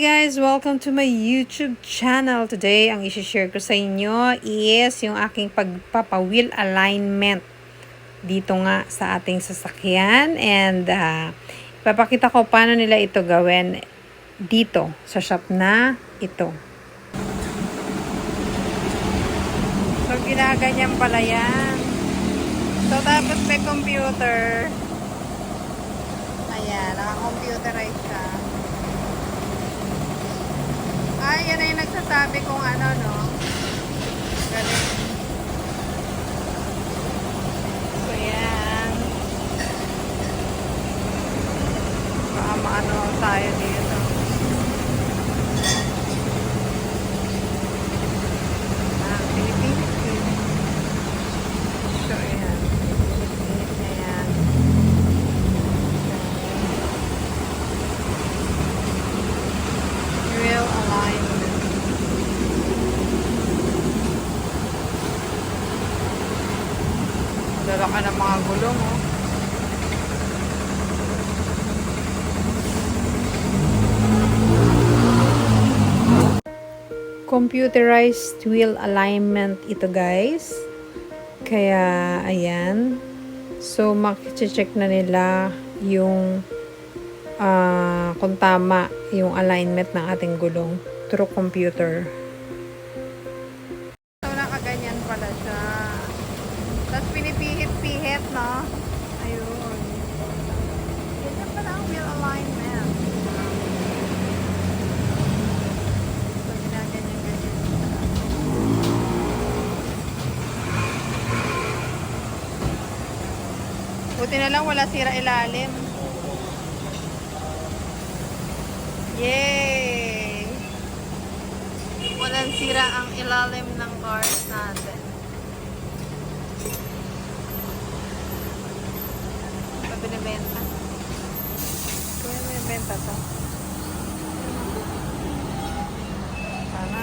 Guys! Welcome to my YouTube channel. Today, ang isi-share ko sa inyo is yung aking pagpapa-wheel alignment dito nga sa ating sasakyan. And uh, ipapakita ko paano nila ito gawin dito sa shop na ito. So, ginaganyan pala yan. So, tapos may computer. Ayan, naka-computerize siya. Ay, yan yung nagsasabi kung ano, no? Galing. So, yan. Baka maano tayo dito. Ah, Pilipinas yun. So, yan. Pilipinas na yan. Real alignment. Dala ka ng mga gulong, oh. Computerized wheel alignment ito, guys. Kaya, ayan. So, makikcheck na nila yung ah kung tama yung alignment ng ating gulong through computer. Buti na lang wala sira ilalim. Yay! Walang sira ang ilalim ng cars natin. Ito binibenta. Kaya binibenta to. Sana.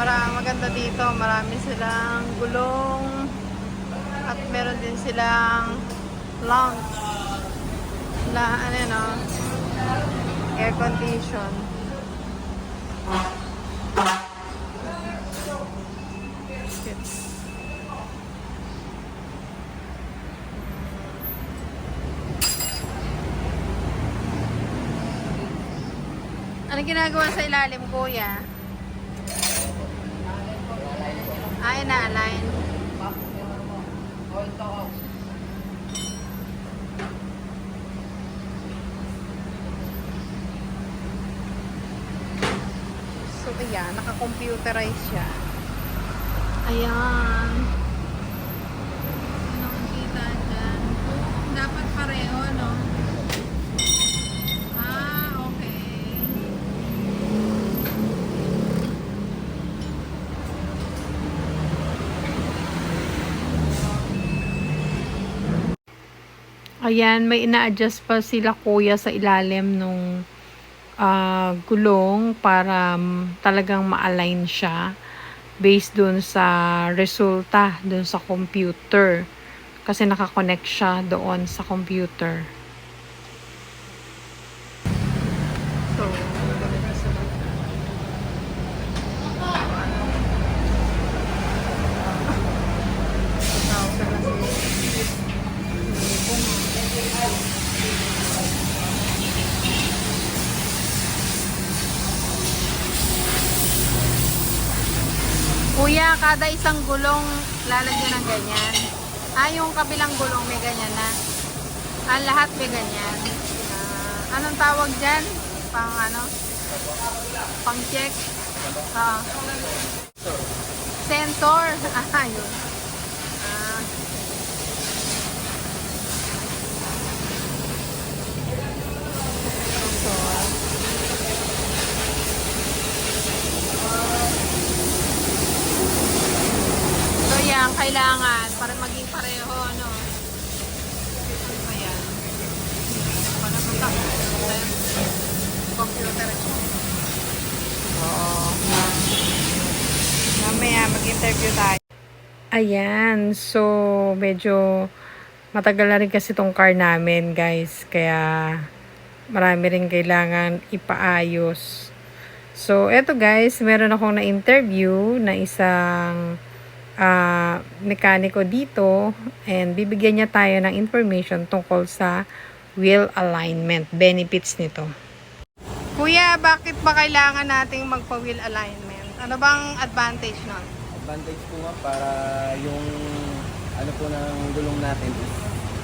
Marami maganda dito. Marami silang gulong at meron din silang lounge. La, ano no? Air condition. Ano ginagawa sa ilalim, kuya? Ay, na-align. So, ayan, naka-computerize siya. Ayan. Ano ang kita dyan? Dapat pareho, no? Ah, okay. Ayan, may ina-adjust pa sila kuya sa ilalim nung ah, gulong para mm, talagang ma-align siya based dun sa resulta dun sa computer. Kasi nakakonect siya doon sa computer. So, ganito sila. Tawag na si Kuya, kada isang gulong lalagyan ng ganyan. Ah, yung kabilang gulong may ganyan na. Ah, lahat may ganyan. Ah, anong tawag dyan? Pang ano? Pang check? Ah. Sensor. Ah, yun. Ah. Sensor. So yan, kailangan para maging pareho, no? Ayan. Para punta. Computer. Oo. mamaya mag-interview tayo. Ayan, so medyo matagal na rin kasi tong car namin guys. Kaya marami rin kailangan ipaayos. So, eto guys, meron akong na-interview na isang ah, mekaniko dito and bibigyan niya tayo ng information tungkol sa wheel alignment, benefits nito. Kuya, bakit ba kailangan nating magpa-wheel alignment? Ano bang advantage nun? advantage po nga para yung ano po ng gulong natin is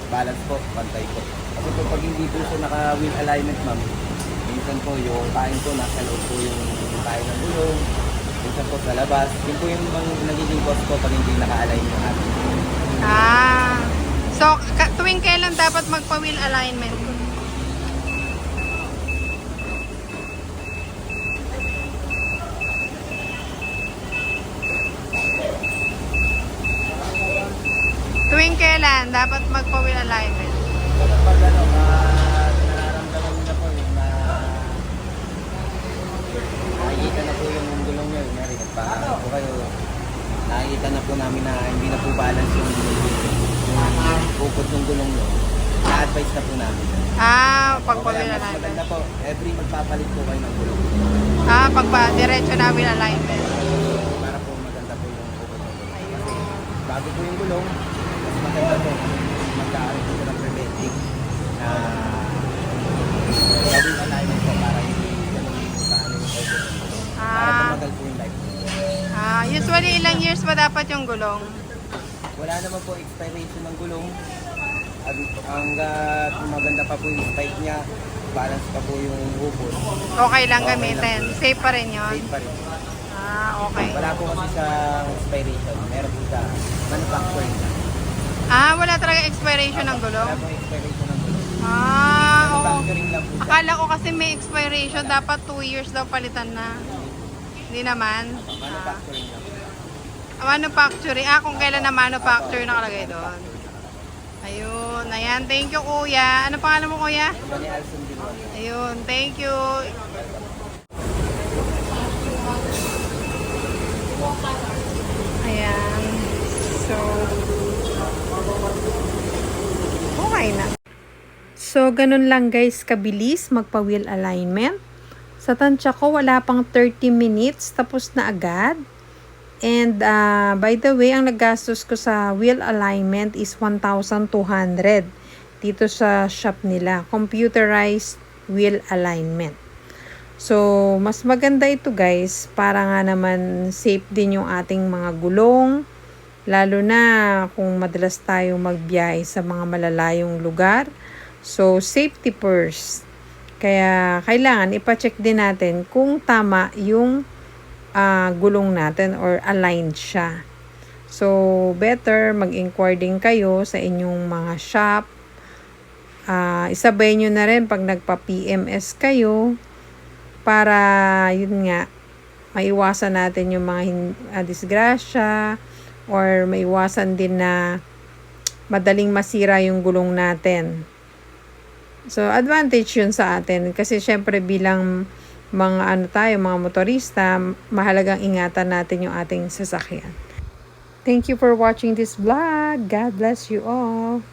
balance po, pantay po. Kasi po pag hindi po siya naka wheel alignment ma'am, minsan po yung kain po nasa loob po yung kain ng gulong, minsan po sa labas. Yun po yung bang nagiging cost po pag hindi naka-align yung ating Ah. So, ka- tuwing kailan dapat magpa-wheel alignment? Tuwing kailan dapat magpa-wheel alignment? Kapag ano, uh, nararamdaman nyo na po yung na nakikita na po yung yung nagpaano po kayo, nakikita na po namin na hindi na po balance yung yung pupot ng gulong nyo. Na-advise na po namin. Ah, pag-wheel mas alignment. maganda po, every magpapalit po kayo ng gulong. Ah, pagpa diretso na wheel alignment. Para po maganda po yung pupot ng gulong. Kasi bago po yung gulong, mas maganda po magkaroon po ng preventing na gawing alignment po para hindi ganun paano yung pupot. Para Ah, tumagal po yung life. ah, usually ilang years yung gulong? Wala naman po expiration ng gulong. Ang- Hanggat maganda pa po yung spike niya, balance pa po yung upot. Okay lang Okay gamitin. Safe pa rin yun. Safe pa rin. Ah, okay. Wala po kasi sa expiration. Meron po sa manufacturing. Ah, wala talaga expiration ng Wala gulong? po expiration ng gulong. Ah, oo. Lang. Akala ko kasi may expiration. Dapat 2 years daw palitan na. Hindi naman. Ah, Manufacturing lang. Manufacturing. Ah, kung kailan na manufacture nakalagay doon. Ayun. Ayan. Thank you, kuya. Ano pangalan mo, kuya? Ayun. Thank you. Ayan. So, okay na. So, ganun lang guys, kabilis magpa-wheel alignment. Sa tansya ko, wala pang 30 minutes, tapos na agad. And uh, by the way, ang naggastos ko sa wheel alignment is 1,200 dito sa shop nila. Computerized wheel alignment. So, mas maganda ito guys para nga naman safe din yung ating mga gulong. Lalo na kung madalas tayo magbiyahe sa mga malalayong lugar. So, safety first. Kaya kailangan ipacheck din natin kung tama yung ah, gulong natin or aligned siya. So, better mag-inquire din kayo sa inyong mga shop. Ah, isabay nyo na rin pag nagpa-PMS kayo para yun nga maiwasan natin yung mga ah, disgrasya or maiwasan din na madaling masira yung gulong natin. So, advantage yun sa atin. Kasi syempre bilang mga ano tayo, mga motorista, mahalagang ingatan natin yung ating sasakyan. Thank you for watching this vlog. God bless you all.